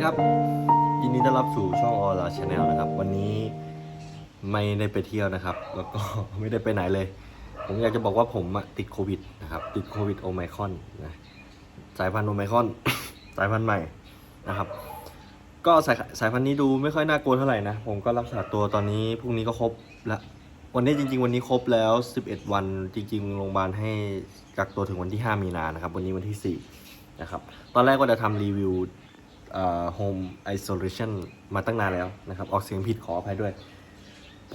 ดีครับ ยินดีต้อนรับสู่ช่องออลาชาแนลนะครับ วันนี้ไม่ได้ไปเที่ยวนะครับ แล้วก็ไม่ได้ไปไหนเลย ผมอยากจะบอกว่าผมติดโควิดนะครับ ติดโควิดโอไมคอนนะสายพันธุ์โอไมคอน สายพันธุ์ใหม่นะครับ ก็สายสายพันธุ์นี้ดูไม่ค่อยน่ากลัวเท่าไหร่นะ ผมก็รักษาตัวตอนนี้พรุ่งนี้ก็ครบละวันนี้จริง ๆ วันนี้ครบแล้ว 11 วันจริง ๆ โรงพยาบาลให้กักตัวถึงวันที่ 5 มีนานะครับ วันนี้วันที่ 4 นะครับ ตอนแรกก็จะทำรีวิว เอ่อ home isolation มาตั้งนานแล้วนะครับ ออกเสียงผิดขออภัยด้วย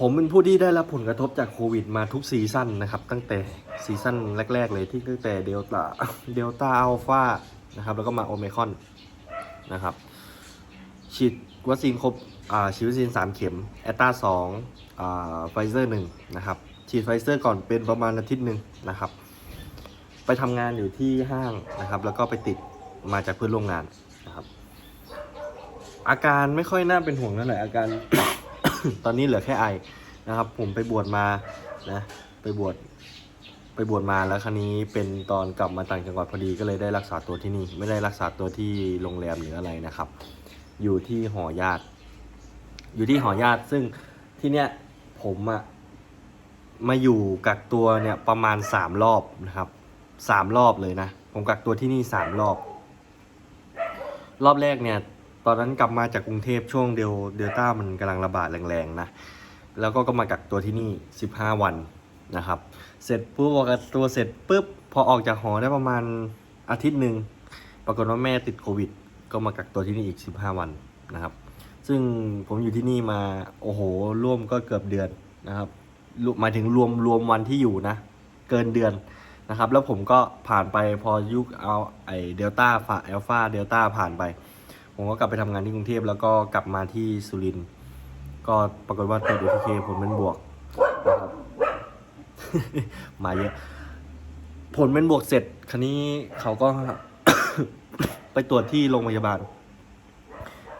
ผมเป็นผู้ที่ได้รับผลกระทบจากโควิดมาทุกซีซั่นนะครับ ตั้งแต่ซีซั่นแรก ๆ เลยที่ตั้งแต่เดลต้าเดลต้าอัลฟานะครับ แล้วก็มาโอเมคอนนะครับ ฉีดวัคซีนครบฉีดวัคซีน 3 เข็มแอตตาสองไฟเซอร์หนึ่งนะครับ ฉีดไฟเซอร์ก่อนเป็นประมาณอาทิตย์หนึ่งนะครับ ไปทำงานอยู่ที่ห้างนะครับ แล้วก็ไปติดมาจากเพื่อนร่วมงาน อาการไม่ค่อยน่าเป็นห่วงเท่าไหร่อาการ ตอนนี้เหลือแค่ไอนะครับ ผมไปบวชมานะไปบวชไปบวชมาแล้วครั้นี้เป็นตอนกลับมาต่างจังหวัดพอดีก็เลยได้รักษาตัวที่นี่ ไม่ได้รักษาตัวที่โรงแรมหรืออะไรนะครับ อยู่ที่หอญาติ อยู่ที่หอญาติซึ่งที่เนี้ยผมอะมาอยู่กักตัวเนี่ยประมาณสามรอบนะครับสามรอบเลยนะ ผมกักตัวที่นี่สามรอบ รอบแรกเนี่ย ตอนนั้นกลับมาจากกรุงเทพช่วงเดลเดลต้ามันกำลังระบาดแรงๆนะแล้วก็ก็มากักตัวที่นี่ 15 วันนะครับ เสร็จปุ๊บพอกักตัวเสร็จปุ๊บพอออกจากหอได้ประมาณอาทิตย์หนึ่งปรากฏว่าแม่ติดโควิด ก็มากักตัวที่นี่อีก 15 วันนะครับ ซึ่งผมอยู่ที่นี่มาโอ้โหร่วมก็เกือบเดือนนะครับมหมายถึงรวมรวมวันที่อยู่นะ เกินเดือนนะครับ แล้วผมก็ผ่านไปพอยุคเอาไอเดลต้าฝาเอลฟาเดลต้าผ่านไป ผมก็กลับไปทำงานที่กรุงเทพแล้วก็กลับมาที่สุรินทร์ก็ปรากฏว่าตรวจ ATK ผลเป็นบวกนะครับมาเยอะ ผลเป็นบวกเสร็จคันนี้เขาก็ไปตรวจที่โรงพยาบาล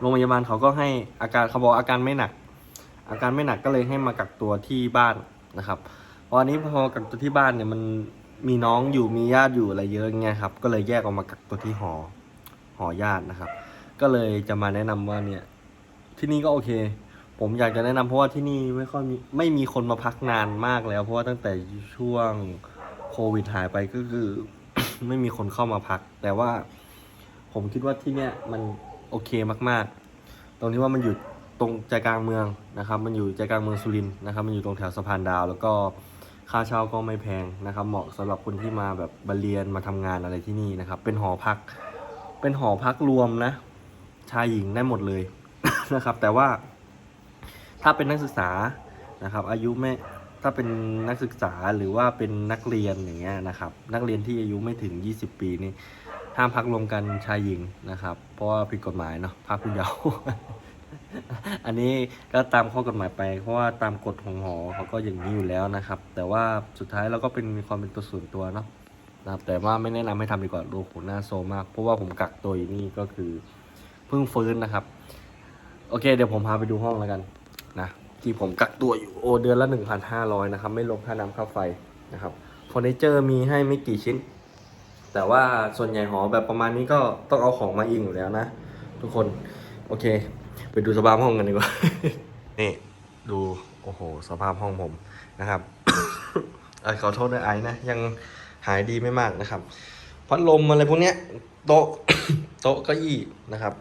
โรงพยาบาลเขาก็ให้อาการเขาบอกอาการไม่หนัก อาการไม่หนักก็เลยให้มากักตัวที่บ้านนะครับเพราะอันนี้พอกักตัวที่บ้านเนี่ยมันมีน้องอยู่มีญาติอยู่อะไรเยอะเงี้ยครับ ก็เลยแยกออกมากักตัวที่หอหอญาตินะครับ ก็เลยจะมาแนะนำว่าเนี่ย ที่นี่ก็โอเค ผมอยากจะแนะนำเพราะว่าที่นี่ไม่ค่อยมีไม่มีคนมาพักนานมากแล้ว เพราะว่าตั้งแต่ช่วงโควิดหายไปก็คือ ไม่มีคนเข้ามาพัก แต่ว่า ผมคิดว่าที่เนี่ยมันโอเคมาก ๆ ตรงที่ว่ามันอยู่ตรงใจกลางเมืองนะครับ มันอยู่ใจกลางเมืองสุรินทร์นะครับ มันอยู่ตรงแถวสะพานดาว แล้วก็ค่าเช่าก็ไม่แพงนะครับ เหมาะสำหรับคนที่มาแบบมาเรียนมาทำงานอะไรที่นี่นะครับ เป็นหอพัก เป็นหอพักรวมนะ ชายหญิงได้หมดเลยนะครับ แต่ว่าถ้าเป็นนักศึกษานะครับ อายุไม่ถ้าเป็นนักศึกษาหรือว่าเป็นนักเรียนอย่างเงี้ยนะครับ นักเรียนที่อายุไม่ถึง 20 ปีนี่ห้ามพักรวมกันชายหญิงนะครับ เพราะว่าผิดกฎหมายเนาะพักผู้เยาว์อันนี้ก็ตามข้อกฎหมายไป เพราะว่าตามกฎของหอเขาก็อย่างนี้อยู่แล้วนะครับ แต่ว่าสุดท้ายเราก็เป็นมีความเป็นตัวส่วนตัวเนาะนะครับแต่ว่าไม่แนะนำให้ทำดีกว่าโลโหหน้าโซมาก เพราะว่าผมกักตัวอยู่นี่ก็คือ เพิ่งฟื้นนะครับ โอเค เดี๋ยวผมพาไปดูห้องแล้วกันนะที่ผมกักตัวอยู่โอเดือนละ 1,500 นะครับ ไม่รวมค่าน้ำค่าไฟนะครับเฟอร์นิเจอร์มีให้ไม่กี่ชิ้น แต่ว่าส่วนใหญ่หอแบบประมาณนี้ก็ต้องเอาของมาเองอยู่แล้วนะ ทุกคนโอเค ไปดูสภาพห้องกันดีกว่า นี่ดูโอ้โห สภาพห้องผมนะครับอขอโทษด้วยไอ้นะ ยังหายดีไม่มากนะครับพัดลมอะไรพวกเนี้ยโต๊ะโต๊ะเก้าอี้นะครับ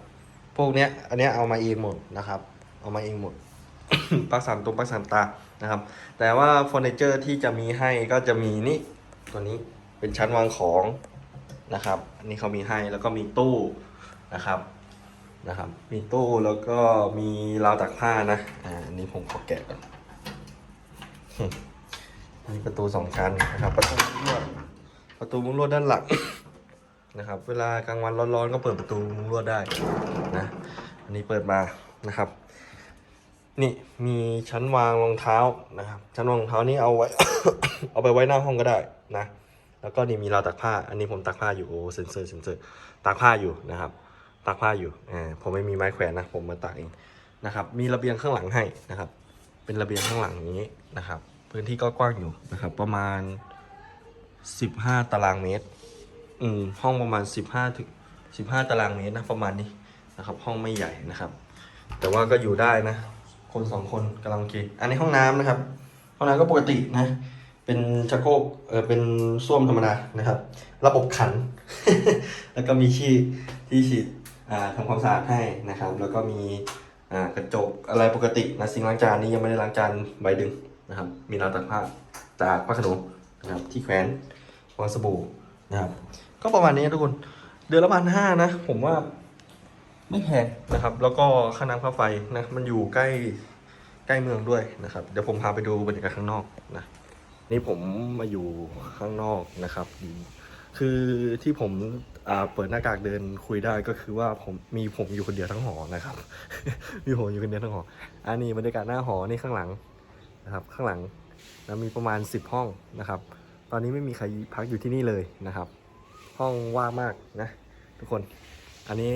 พวกเนี้ยอันเนี้ยเอามาเองหมดนะครับ เอามาเองหมดปลักสันตรงปลักสันตานะครับ แต่ว่าเฟอร์นิเจอร์ที่จะมีให้ก็จะมีนี่ตัวนี้เป็นชั้นวางของนะครับ อันนี้เขามีให้แล้วก็มีตู้นะครับนะครับ มีตู้แล้วก็มีราวตักผ้านะอ่าอันนี้ผมขอแกะก่อนมีประตูสองชั้นนะครับ ประตูมุ้งลวดประตูมุ้งลวดด้านหลัง นะครับ เวลากลางวันร้อนๆก็เปิดประตูมุ้งลวดได้นะอันนี้เปิดมานะครับ นี่มีชั้นวางรองเท้านะครับ ชั้นวางรองเท้านี่เอาไว้ เอาไปไว้หน้าห้องก็ได้นะแล้วก็นี่มีราวตักผ้า อันนี้ผมตักผ้าอยู่โอ้เซนเซอร์เซนเซอร์ตักผ้าอยู่นะครับตักผ้าอยู่อ่าผมไม่มีไม้แขวนนะผมมาตักเองนะครับมีระเบียงข้างหลังให้นะครับ เป็นระเบียงข้างหลังอย่างนี้นะครับ พื้นที่ก็กว้างอยู่นะครับ ประมาณ 15 ตารางเมตร อืมห้องประมาณ 15ถึง15 ตารางเมตรนะประมาณนี้นะครับ ห้องไม่ใหญ่นะครับ แต่ว่าก็อยู่ได้นะ คนสองคนกำลังโอเคอันนี้ห้องน้ำนะครับ ห้องน้ำก็ปกตินะ เป็นชักโครกเออเป็นส้วมธรรมดานะครับ ระบบขัน แล้วก็มีที่ที่ฉีดอ่าทำความสะอาดให้นะครับ แล้วก็มีอ่ากระจกอะไรปกตินะซิงล้างจานนี่ยังไม่ได้ล้างจานใบดึงนะครับ มีราวตากผ้าตากผ้าขนหนูนะครับที่แขวนวางสบู่นะครับ ก็ประมาณนี้ทุกคน เดือนละพันห้านะ ผมว่าไม่แพงนะครับ แล้วก็ค่าน้ำค่าไฟนะ มันอยู่ใกล้ใกล้เมืองด้วยนะครับ เดี๋ยวผมพาไปดูบรรยากาศข้างนอกนะ นี่ผมมาอยู่ข้างนอกนะครับ คือที่ผมเปิดหน้ากากเดินคุยได้ก็คือว่าผมมีผมอยู่คนเดียวทั้งหอนะครับ มีผมอยู่คนเดียวทั้งหอ อันนี้บรรยากาศหน้าหอนี่ข้างหลังนะครับ ข้างหลังนะมีประมาณ 10 ห้องนะครับ ตอนนี้ไม่มีใครพักอยู่ที่นี่เลยนะครับ ห้องว่างมากนะ ทุกคน อันนี้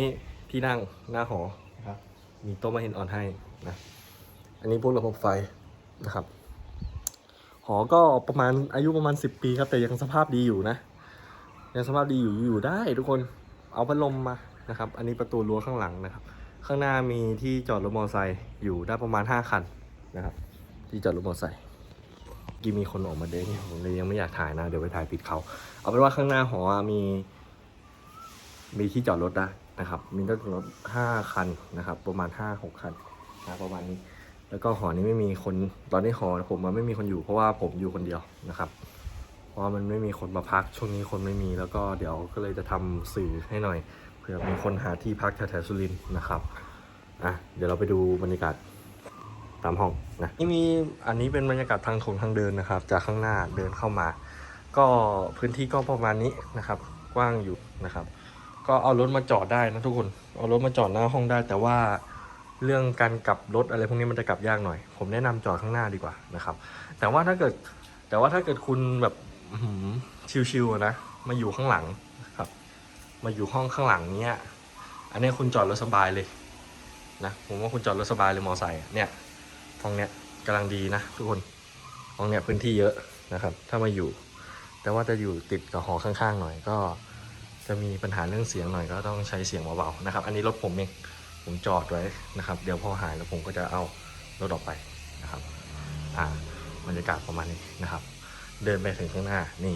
ที่นั่งหน้าหอนะครับ มีโต๊ะมาเห็นออนให้นะ อันนี้พวกระบบไฟนะครับ หอก็ประมาณอายุประมาณ 10 ปีครับ แต่ยังสภาพดีอยู่นะ ยังสภาพดีอยู่อยู่ได้ ทุกคน เอาพัดลมมานะครับ อันนี้ประตูรั้วข้างหลังนะครับ ข้างหน้ามีที่จอดรถมอเตอร์ไซค์อยู่ได้ประมาณ 5 คันนะครับ ที่จอดรถมอเตอร์ไซค์ กี้มีคนออกมาเดินผมเลยยังไม่อยากถ่ายนะ เดี๋ยวไปถ่ายปิดเขา เอาเป็นว่าข้างหน้าหอมี มีที่จอดรถได้นะครับ มีรถห้าคันนะครับ ประมาณห้าหกคันนะประมาณนี้ แล้วก็หอนี้ไม่มีคนตอนนี้หอผมมันไม่มีคนอยู่เพราะว่าผมอยู่คนเดียวนะครับ เพราะมันไม่มีคนมาพักช่วงนี้คนไม่มี แล้วก็เดี๋ยวก็เลยจะทำสื่อให้หน่อยเผื่อมีคนหาที่พักแถวๆสุรินทร์นะครับอะเดี๋ยวเราไปดูบรรยากาศ ตามห้องนะนี่มีอันนี้เป็นบรรยากาศทางถงทางเดินนะครับ จากข้างหน้าเดินเข้ามา ก็พื้นที่ก็ประมาณนี้นะครับ กว้างอยู่นะครับ ก็เอารถมาจอดได้นะทุกคนเอารถมาจอดหน้าห้องได้ แต่ว่าเรื่องการกลับรถอะไรพวกนี้มันจะกลับยากหน่อย ผมแนะนำจอดข้างหน้าดีกว่านะครับ แต่ว่าถ้าเกิดแต่ว่าถ้าเกิดคุณแบบชิวๆนะมาอยู่ข้างหลังครับ มาอยู่ห้องข้างหลังเนี้ยอันนี้คุณจอดรถสบายเลยนะผมว่าคุณจอดรถสบายเลยมอไซค์เนี่ย ห้องเนี้ยกำลังดีนะทุกคนห้องเนี้ยพื้นที่เยอะนะครับ ถ้ามาอยู่ แต่ว่าจะอยู่ติดกับหอข้างๆหน่อยก็ จะมีปัญหาเรื่องเสียงหน่อยก็ต้องใช้เสียงเบาๆนะครับ อันนี้รถผมเองผมจอดไว้นะครับ เดี๋ยวพอหายแล้วผมก็จะเอารถออกไปนะครับอ่าบรรยากาศประมาณนี้นะครับ เดินไปถึงข้างหน้านี่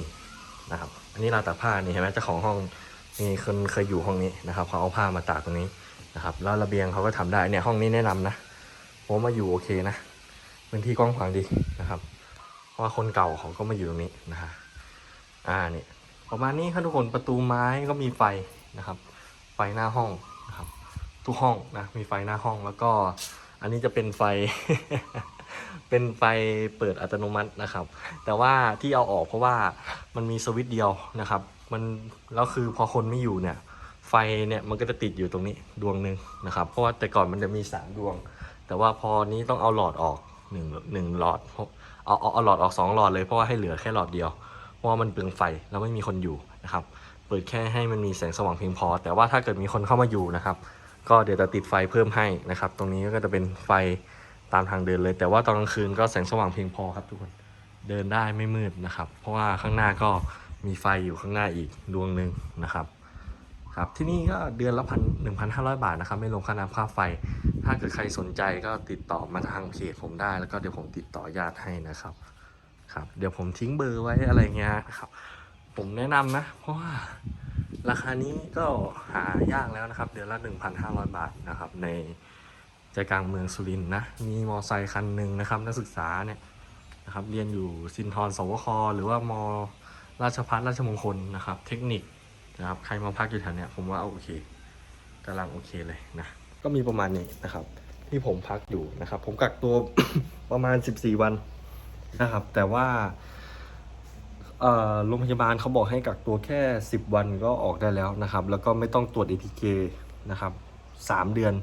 นะครับ อันนี้ราวตากผ้านี่เห็นไหมเจ้าของห้องนี่คนเคยอยู่ห้องนี้นะครับเขาเอาผ้ามาตากตรงนี้นะครับแล้วระเบียงเขาก็ทำได้เนี่ยห้องนี้แนะนำนะ ผมมาอยู่โอเคนะพื้นที่กว้างขวางดีนะครับ เพราะว่าคนเก่าเขาก็มาอยู่ตรงนี้นะฮะอ่านี่ประมาณนี้ครับทุกคนประตูไม้ก็มีไฟนะครับ ไฟหน้าห้องนะครับ ทุกห้องนะมีไฟหน้าห้องแล้วก็อันนี้จะเป็นไฟ เป็นไฟเปิดอัตโนมัตินะครับ แต่ว่าที่เอาออกเพราะว่ามันมีสวิตช์เดียวนะครับ มันแล้วคือพอคนไม่อยู่เนี่ย ไฟเนี่ยมันก็จะติดอยู่ตรงนี้ดวงหนึ่งนะครับ เพราะว่าแต่ก่อนมันจะมีสามดวง แต่ว่าพอนี้ต้องเอาหลอดออกหนึ่งหนึ่งหลอดเพราะเอาเอาเอาหลอดออกสองหลอดเลยเพราะว่าให้เหลือแค่หลอดเดียว เพราะว่ามันเปลืองไฟแล้วไม่มีคนอยู่นะครับ เปิดแค่ให้มันมีแสงสว่างเพียงพอ แต่ว่าถ้าเกิดมีคนเข้ามาอยู่นะครับ ก็เดี๋ยวจะติดไฟเพิ่มให้นะครับ ตรงนี้ก็จะเป็นไฟตามทางเดินเลย แต่ว่าตอนกลางคืนก็แสงสว่างเพียงพอครับทุกคนเดินได้ไม่มืดนะครับ เพราะว่าข้างหน้าก็มีไฟอยู่ข้างหน้าอีกดวงหนึ่งนะครับครับที่นี่ก็เดือนละพันหนึ่งพันห้าร้อยบาทนะครับ ไม่รวมค่าน้ำค่าไฟ ถ้าเกิดใครสนใจก็ติดต่อมาทางเพจผมได้แล้วก็เดี๋ยวผมติดต่อญาติให้นะครับครับ เดี๋ยวผมทิ้งเบอร์ไว้อะไรเงี้ยครับ ผมแนะนำนะ เพราะว่าราคานี้ก็หายากแล้วนะครับ เดือนละ 1,500 บาทนะครับ ในใจกลางเมืองสุรินทร์นะ มีมอไซค์คันหนึ่งนะครับ นักศึกษาเนี่ยนะครับเรียนอยู่ซินทรสวคหรือว่ามราชพัฒราชมงคลนะครับ เทคนิคนะครับ ใครมาพักอยู่แถวเนี้ยผมว่าโอเคกำลังโอเคเลยนะ ก็มีประมาณนี้นะครับ ที่ผมพักอยู่นะครับ ผมกักตัว ประมาณ 14 วันนะครับ แต่ว่าโรงพยาบาลเขาบอกให้กักตัวแค่ 10 วันก็ออกได้แล้วนะครับ แล้วก็ไม่ต้องตรวจ ATK นะครับ 3 เดือน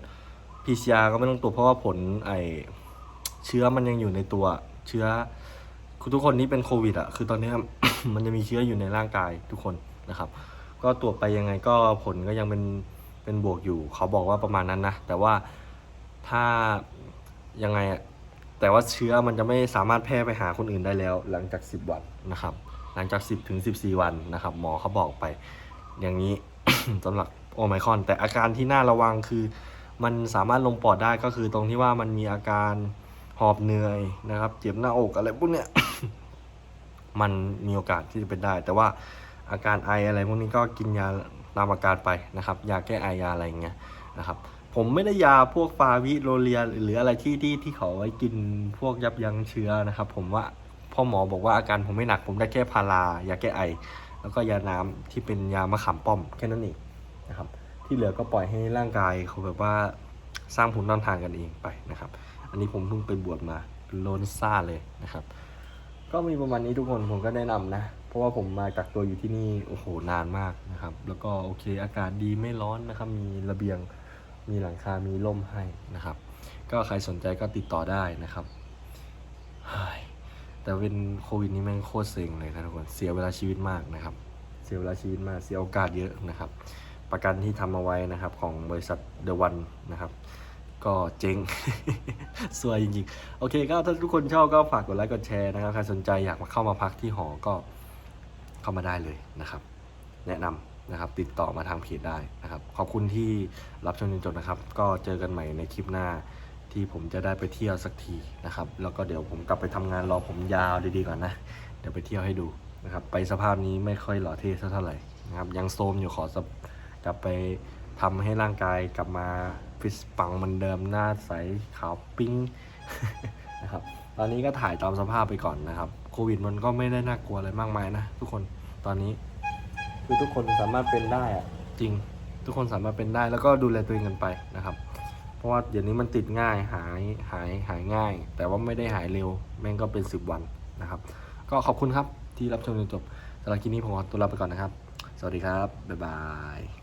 PCR ก็ไม่ต้องตรวจเพราะว่าผลไอเชื้อมันยังอยู่ในตัวเชื้อคือทุกคนที่เป็นโควิดอะคือตอนนี้มันจะมีเชื้ออยู่ในร่างกายทุกคนนะครับ ก็ตรวจไปยังไงก็ผลก็ยังเป็น เป็นบวกอยู่ เขาบอกว่าประมาณนั้นนะ แต่ว่าถ้ายังไงอะแต่ว่าเชื้อมันจะไม่สามารถแพร่ไปหาคนอื่นได้แล้ว หลังจาก 10 วันนะครับ หลังจาก 10ถึง14 วันนะครับ หมอเขาบอกไป อย่างนี้สำหรับโอไมคอน แต่อาการที่น่าระวังคือ มันสามารถลงปอดได้ก็คือตรงที่ว่ามันมีอาการหอบเหนื่อยนะครับ เจ็บหน้าอกอะไรพวกเนี้ยมันมีโอกาสที่จะเป็นได้ แต่ว่าอาการไออะไรพวกนี้ก็กินยา ตามอาการไปนะครับยาแก้ไอยาอะไรอย่างเงี้ยนะครับผมไม่ได้ยาพวกฟาวิโรเลียหรืออะไรที่ที่ที่เขาไว้กินพวกยับยั้งเชื้อนะครับ ผมว่าพ่อหมอบอกว่าอาการผมไม่หนักผมได้แค่พารายาแก้ไอ แล้วก็ยาน้ำที่เป็นยามะขามป้อมแค่นั้นเองนะครับ ที่เหลือก็ปล่อยให้ร่างกายเขาแบบว่าสร้างภูมิต้านทานกันเองไปนะครับ อันนี้ผมเพิ่งไปบวชมาโลนซ่าเลยนะครับ ก็มีประมาณนี้ทุกคนผมก็แนะนำนะ เพราะว่าผมมากักตัวอยู่ที่นี่โอ้โหนานมากนะครับ แล้วก็โอเคอากาศดีไม่ร้อนนะครับ มีระเบียงมีหลังคา มีร่มให้นะครับ ก็ใครสนใจก็ติดต่อได้นะครับแต่เป็นโควิดนี้แม่งโคตรเซ็งเลยครับทุกคนเสียเวลาชีวิตมากนะครับ เสียเวลาชีวิตมากเสียโอกาสเยอะนะครับ ประกันที่ทำเอาไว้นะครับของบริษัทเดอะวันนะครับ ก็เจ๊งสวยจริงๆ โอเคก็ถ้าทุกคนชอบก็ฝากกดไลค์กดแชร์นะครับ ใครสนใจอยากมาเข้ามาพักที่หอก็ เข้ามาได้เลยนะครับ แนะนำนะครับติดต่อมาทางเพจได้นะครับ ขอบคุณที่รับชมจนจบนะครับ ก็เจอกันใหม่ในคลิปหน้าที่ผมจะได้ไปเที่ยวสักทีนะครับ แล้วก็เดี๋ยวผมกลับไปทำงานรอผมยาวดีๆก่อนนะ เดี๋ยวไปเที่ยวให้ดูนะครับ ไปสภาพนี้ไม่ค่อยหล่อเท่สักเท่าไหร่นะครับ ยังโซมอยู่ขอกลับไปทำให้ร่างกายกลับมาฟิสปังเหมือนเดิมหน้าใสขาวปิ้งนะครับ อนนี้ก็ถ่ายตามสภาพไปก่อนนะครับ โควิดมันก็ไม่ได้น่ากลัวอะไรมากมายนะทุกคนตอนนี้คือทุกคนสามารถเป็นได้อะจริง ทุกคนสามารถเป็นได้แล้วก็ดูแลตัวเองกันไปนะครับ เพราะว่าเดี๋ยวนี้มันติดง่ายหายหายหายง่าย แต่ว่าไม่ได้หายเร็ว แม่งก็เป็นสิบวันนะครับ ก็ขอบคุณครับที่รับชมจนจบสำหรับคลิปนี้ผมขอตัวลาไปก่อนนะครับ สวัสดีครับ บ๊ายบาย